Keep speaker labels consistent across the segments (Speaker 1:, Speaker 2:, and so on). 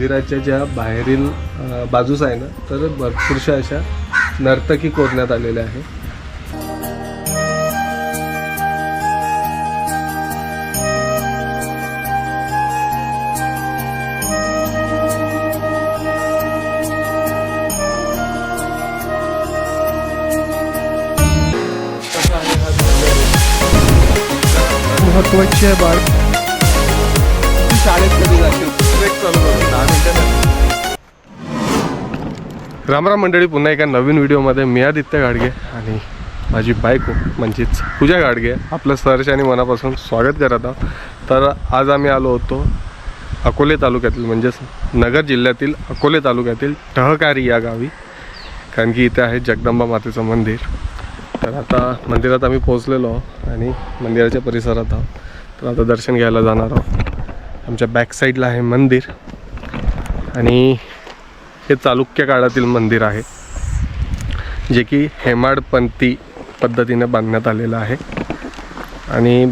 Speaker 1: मंदिराच्या ज्या बाहेरील बाजूस आहे ना तर भरपूरशा अशा नर्तकी कोरण्यात आलेल्या आहे महत्वाची आहे बाळ. शाळेत कधी जाशील? ट्रेक चालू रामराम मंडळी पुन्हा एका नवीन व्हिडिओमध्ये मी आदित्य गाडगे आणि माझी बायको म्हणजेच पूजा गाडगे. आपलं सहर्ष आणि मनापासून स्वागत करत आहोत. तर आज आम्ही आलो होतो अकोले तालुक्यातील म्हणजेच नगर जिल्ह्यातील अकोले तालुक्यातील टहकारी या गावी. कारण की इथे आहे जगदंबा मातेचं मंदिर. तर आता मंदिरात आम्ही पोहोचलेलो आहोत आणि मंदिराच्या परिसरात आहोत. तर आता दर्शन घ्यायला जाणार आहोत. आमच्या बॅक साईडला आहे मंदिर. आणि हे चालुक्य काळातील मंदिर आहे जे की हेमाडपंथी पद्धतीने बांधण्यात आलेलं आहे. आणि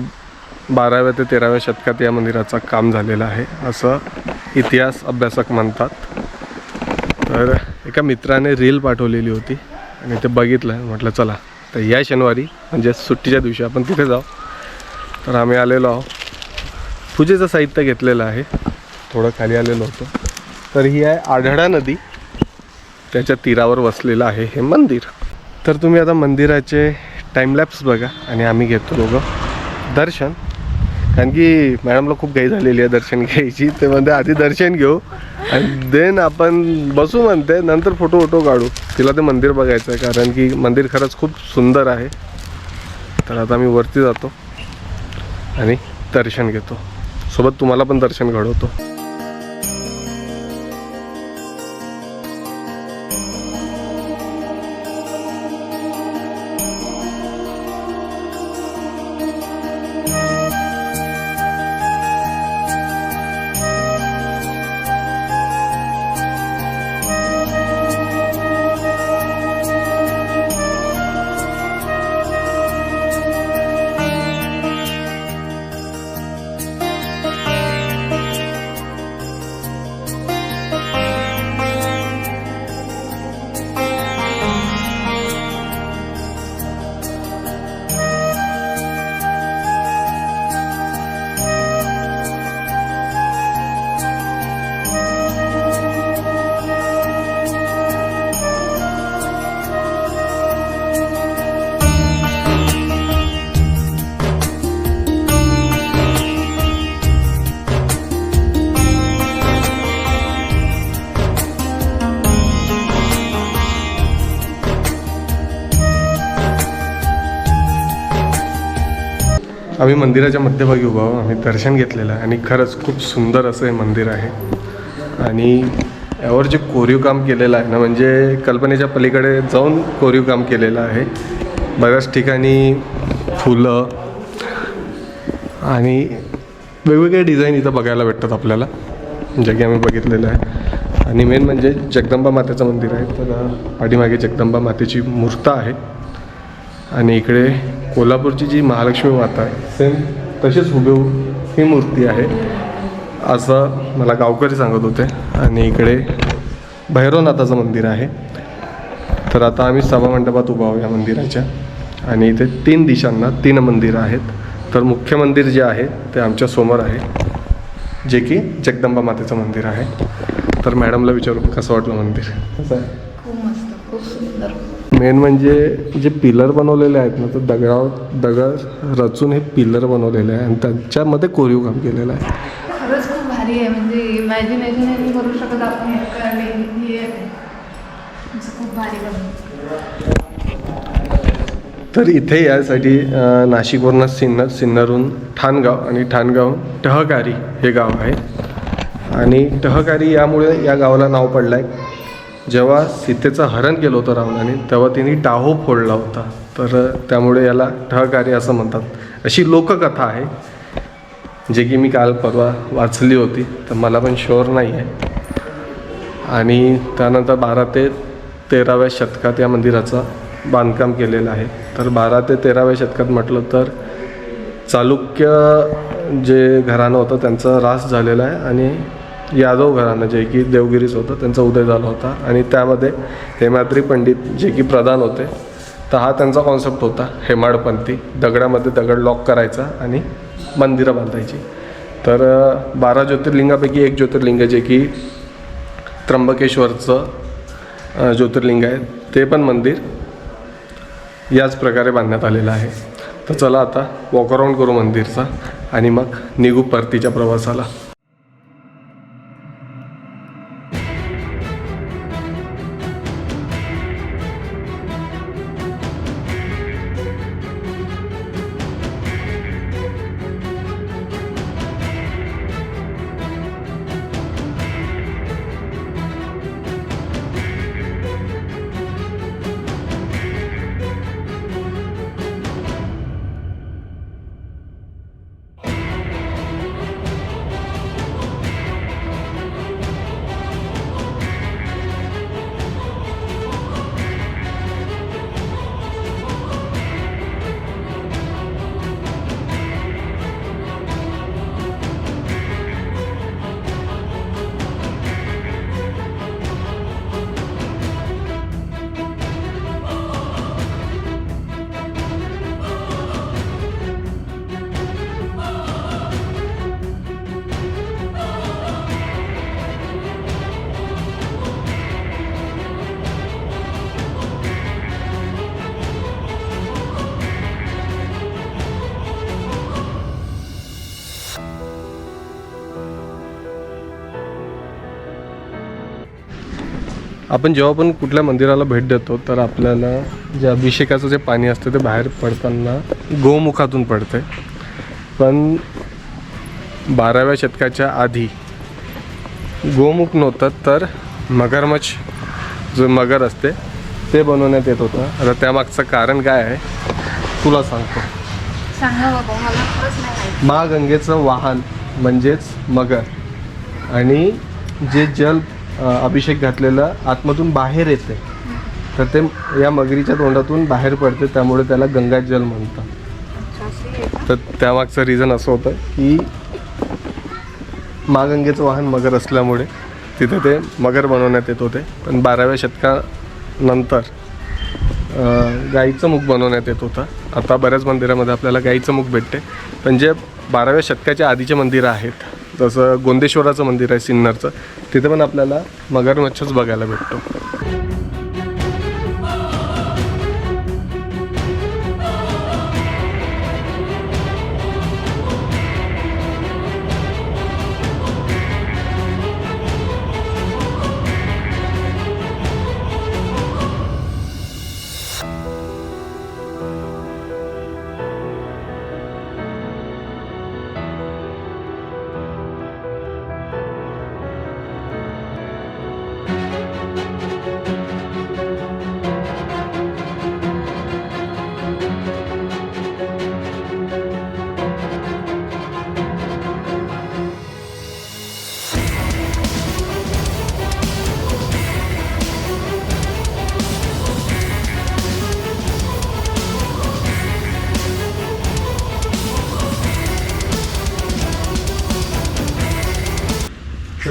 Speaker 1: बाराव्या ते तेराव्या शतकात या मंदिराचं काम झालेलं आहे असं इतिहास अभ्यासक म्हणतात. तर एका मित्राने रील पाठवलेली होती आणि ते बघितलं म्हटलं चला तर या शनिवारी म्हणजे सुट्टीच्या दिवशी आपण तिथे जाऊ. तर आम्ही आलेलो आहोत. पूजेचं साहित्य घेतलेलं आहे. थोडं खाली आलेलो होतो. तर ही आहे आढळा नदी. त्याच्या तीरावर वसलेलं आहे हे मंदिर. तर तुम्ही आता मंदिराचे टाईमलॅप्स बघा आणि आम्ही घेतो दोघं दर्शन. कारण की मॅडमला खूप घाई झालेली आहे दर्शन घ्यायची. ते म्हणते आधी दर्शन घेऊ आणि देन आपण बसू म्हणते. नंतर फोटो वोटो काढू. तिला ते मंदिर बघायचं आहे कारण की मंदिर खरंच खूप सुंदर आहे. तर आता मी वरती जातो आणि दर्शन घेतो. सोबत तुम्हाला पण दर्शन घडवतो. आम्ही मंदिराच्या मध्यभागी उभा आहोत. आम्ही दर्शन घेतलेलं आहे आणि खरंच खूप सुंदर असं हे मंदिर आहे. आणि यावर जे कोरीव काम केलेलं आहे ना म्हणजे कल्पनेच्या पलीकडे जाऊन कोरीव काम केलेलं आहे. बऱ्याच ठिकाणी फुलं आणि वेगवेगळे डिझाईन इथं बघायला भेटतात आपल्याला जे की आम्ही बघितलेलं आहे. आणि मेन म्हणजे जगदंबा मातेचं मंदिर आहे. तर पाठीमागे जगदंबा मातेची मूर्त आहे. आणि इकडे कोल्हापूरची जी महालक्ष्मी माता आहे सेम तशीच हुबेहूब ही मूर्ती आहे. असं मला गावकरी सांगत होते. आणि इकडे भैरवनाथाचं मंदिर आहे. तर आता आम्ही सभामंडपात उभा आहोत या मंदिराच्या. आणि इथे तीन दिशांना तीन मंदिरं आहेत. तर मुख्य मंदिर जे आहे ते आमच्यासमोर आहे. जे की जगदंबा मातेचं मंदिर आहे. तर मॅडमला विचारू कसं वाटलं मंदिर? कसं आहे
Speaker 2: खूप मस्त खूप सुंदर.
Speaker 1: मेन म्हणजे जे पिलर बनवलेले आहेत ना तर दगडावर दगड रचून हे पिलर बनवलेले आहे. आणि त्यांच्यामध्ये कोरीव काम केलेलं आहे.
Speaker 2: खरंच खूप भारी आहे. म्हणजे इमॅजिनेशन करू शकत आपण हे खूप भारी बनवलं
Speaker 1: तर इथे यासाठी नाशिकवरनं सिन्नर सिन्नरहून ठाणगाव आणि ठाणगाव टहकारी हे गाव आहे. आणि टहकारी यामुळे या गावाला नाव पडलं आहे जेव्हा सीतेचं हरण केलं होतं रावणाने तेव्हा तिने टाहो फोडला होता. तर त्यामुळे याला टहकारी असं म्हणतात. अशी लोककथा आहे जे की मी काल परवा वाचली होती तर मला पण शुअर नाही आहे. आणि त्यानंतर बारा ते तेराव्या शतकात या मंदिराचं बांधकाम केलेलं आहे. तर बारा ते तेराव्या शतकात म्हटलं तर चालुक्य जे घराणं होतं त्यांचा ऱ्हास झालेला आहे. आणि यादव घराणं जे की देवगिरीच होतं त्यांचा उदय झाला होता. आणि त्यामध्ये हेमाद्री पंडित जे की प्रधान होते तर हा त्यांचा कॉन्सेप्ट होता हेमाडपंथी. दगडामध्ये दगड लॉक करायचा आणि मंदिरं बांधायची. तर बारा ज्योतिर्लिंगापैकी एक ज्योतिर्लिंग जे की त्र्यंबकेश्वरचं ज्योतिर्लिंग आहे. ते पण मंदिर याच प्रकारे बांधण्यात आलेलं आहे. तर चला आता वॉकअराऊंड करू मंदिरचा आणि मग निघू परतीच्या प्रवासाला. आपण जेव्हा पण कुठल्या मंदिराला भेट देतो तर आपल्याला जे अभिषेकाचं जे पाणी असतं ते बाहेर पडताना गोमुखातून पडते पण बाराव्या शतकाच्या आधी गोमुख नव्हतं तर मगरमच्छ जो मगर असते ते बनवण्यात येत होतं. आता त्यामागचं कारण काय आहे तुला सांगतो. महागंगेचं वाहन म्हणजेच मगर. आणि जे जल अभिषेक घातलेलं आतमधून बाहेर येते. तर ते या मगरीच्या तोंडातून बाहेर पडते त्यामुळे त्याला गंगाजल म्हणतात. तर त्यामागचं रिझन असं होतं की महागंगेचं वाहन मगर असल्यामुळे तिथे ते मगर बनवण्यात येत होते. पण बाराव्या शतकानंतर गाईचं मुख बनवण्यात येत होतं. आता बऱ्याच मंदिरामध्ये आपल्याला गाईचं मुख भेटते. पण जे बाराव्या शतकाच्या आधीचे मंदिरं आहेत जसं गोंदेश्वराचं मंदिर आहे सिन्नरचं. तिथे पण आपल्याला मगरमच्छच बघायला भेटतो.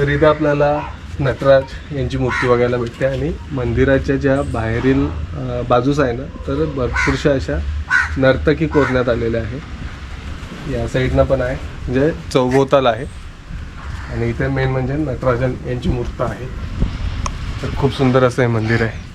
Speaker 1: तर इथे आपल्याला नटराज यांची मूर्ती बघायला भेटते आणि मंदिराच्या ज्या बाहेरील बाजूस आहे ना तर भरपूरशा अशा नर्तकी कोरण्यात आलेल्या आहे या साईडनं पण आहे म्हणजे चौभोवताल आहे. आणि इथे मेन म्हणजे नटराजन यांची मूर्त आहे. तर खूप सुंदर असं हे मंदिर आहे.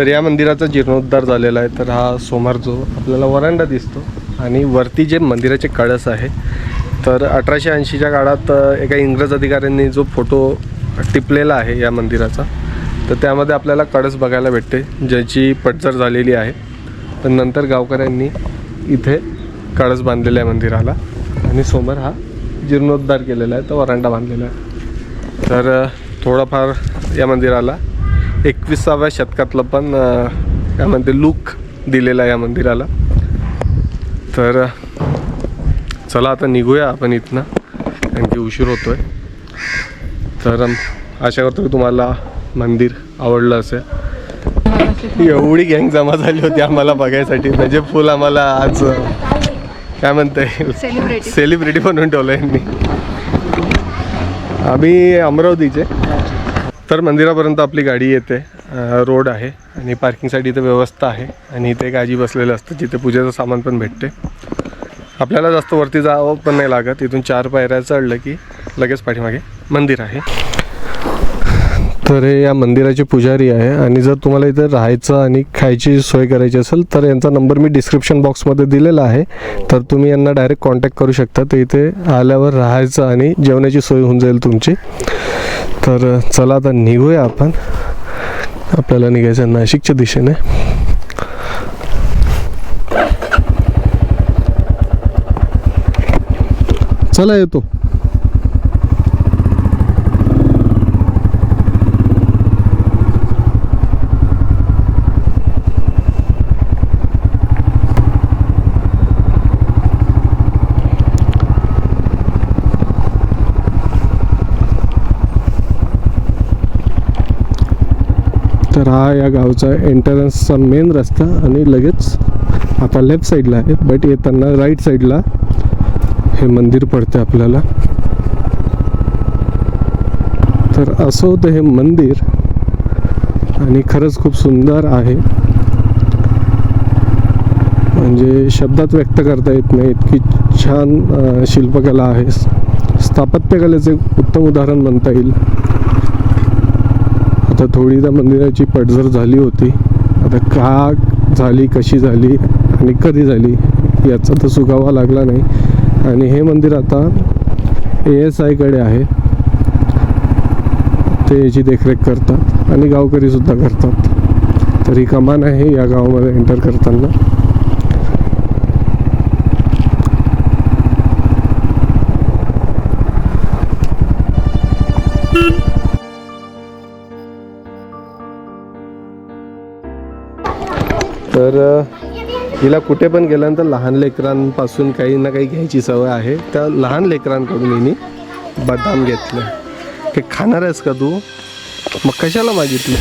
Speaker 1: तर या मंदिराचा जीर्णोद्धार झालेला आहे. तर हा सोमार जो आपल्याला वरांडा दिसतो आणि वरती जे मंदिराचे कळस आहे तर अठराशे ऐंशीच्या काळात एका इंग्रज अधिकाऱ्यांनी जो फोटो टिपलेला आहे या मंदिराचा तर त्यामध्ये आपल्याला कळस बघायला भेटते ज्याची पडझड झालेली आहे. पण नंतर गावकऱ्यांनी इथे कळस बांधलेला आहे मंदिराला आणि समोर हा जीर्णोद्धार केलेला आहे तो वरांडा बांधलेला आहे. तर थोडंफार या मंदिराला एकविसाव्या शतकातलं पण काय म्हणते लुक दिलेला आहे या मंदिराला. तर चला आता निघूया आपण इथनं. कारण की उशीर होतोय. तर अम, आशा करतो की तुम्हाला मंदिर आवडलं असेल. एवढी गँग जमा झाली होती आम्हाला बघायसाठी. म्हणजे फुल आम्हाला आज काय म्हणता
Speaker 2: सेलिब्रिटी
Speaker 1: सेलिब्रिटी बनवून ठेवलं यांनी. आम्ही अमरावतीचे. तर मंदिरापर्यंत आपली गाडी येते. रोड आहे आणि पार्किंगसाठी इथे व्यवस्था आहे आणि इथे एक आजी बसलेलं असतं जिथे पूजेचं सामान पण भेटते. आपल्याला जास्त वरती जावं पण नाही लागत. इथून चार पायऱ्या चढलं की लगेच पाठीमागे मंदिर आहे. तर हे या मंदिराचे पुजारी आहे आणि जर तुम्हाला इथे राहायचं आणि खायची सोय करायची असेल तर यांचा नंबर मी डिस्क्रिप्शन बॉक्समध्ये दिलेला आहे. तर तुम्ही यांना डायरेक्ट कॉन्टॅक्ट करू शकता. तर इथे आल्यावर राहायचं आणि जेवणाची सोय होऊन जाईल तुमची. तर चला आता निघूया आपण. आपल्याला निघायचं नाशिकच्या दिशेने. चला येतो. तर हा या गावचा एंट्रन्सचा मेन रस्ता आणि लगेच आता लेफ्ट साईडला आहे. बट येताना राईट साईडला हे मंदिर पडते आपल्याला. तर असं होतं हे मंदिर आणि खरंच खूप सुंदर आहे. म्हणजे शब्दात व्यक्त करता येत नाही. इतकी छान शिल्पकला आहे. स्थापत्यकलेचे एक उत्तम उदाहरण म्हणता येईल. आता थोडी त्या मंदिराची पडझड झाली होती. आता का झाली कशी झाली आणि कधी झाली याचा तर सुगावा लागला नाही. आणि हे मंदिर आता ए एस आयकडे आहे. ते याची देखरेख करतात आणि गावकरीसुद्धा करतात. तर ही कमान आहे या गावामध्ये एंटर करताना. हिला कुठे पण गेल्यानंतर लहान लेकरांपासून काही ना काही घ्यायची सवय आहे. त्या लहान लेकरांकडून हिने बदाम घेतलं. ते खाणार आहेस का तू? मग कशाला मागितलं?